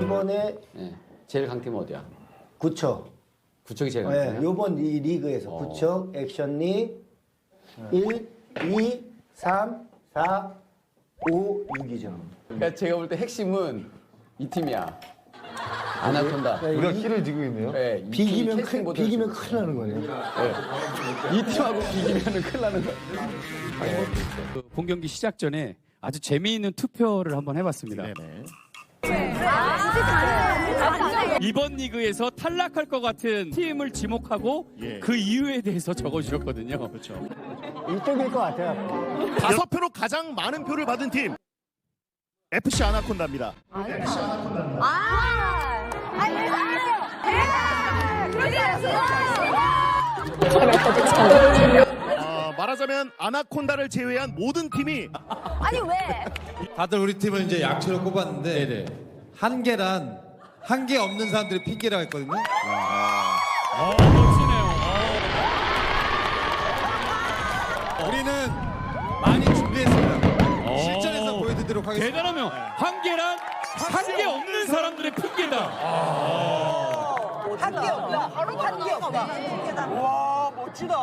이번에 예. 제일 강팀은 어디야? 구척. 구척이 제일 네, 강팀이야? 요번 이 리그에서 어. 구척, 액션리 1, 2, 3, 4, 5, 6이죠. 그러니까 제가 볼 때 핵심은 이 팀이야. 아나콘다. 우리가 키를 지고 있네요. 네, 이 팀이 비기면 캐스팅 큰, 보드를 비기면 큰일 나는 거예요. 네. 이 팀하고 비기면 큰일 나는 거야. 그 본경기 시작 전에 아주 재미있는 투표를 한번 해봤습니다. 이번 리그에서 탈락할 것 같은 팀을 지목하고 그 이유에 대해서 적어주셨거든요. 그렇죠. 이쪽일 것 같아요. 다섯 표로 가장 많은 표를 받은 팀 FC 아나콘다입니다. 아. 아, 말하자면 아나콘다를 제외한 모든 팀이 아니 왜? 다들 우리 팀을 이제 약체로 꼽았는데 한 개란 한개 없는 사람들이 핑계라고 했거든요. 어, 멋지네요. 우리는 많이 준비했습니다. 실전에서 보여드리도록 하겠습니다. 대단하면 한 개란 한개 없는 사람들의 핑계다. 한게 없다. 바로 한게 없다. 와 멋지다.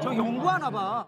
저 연구하나 봐.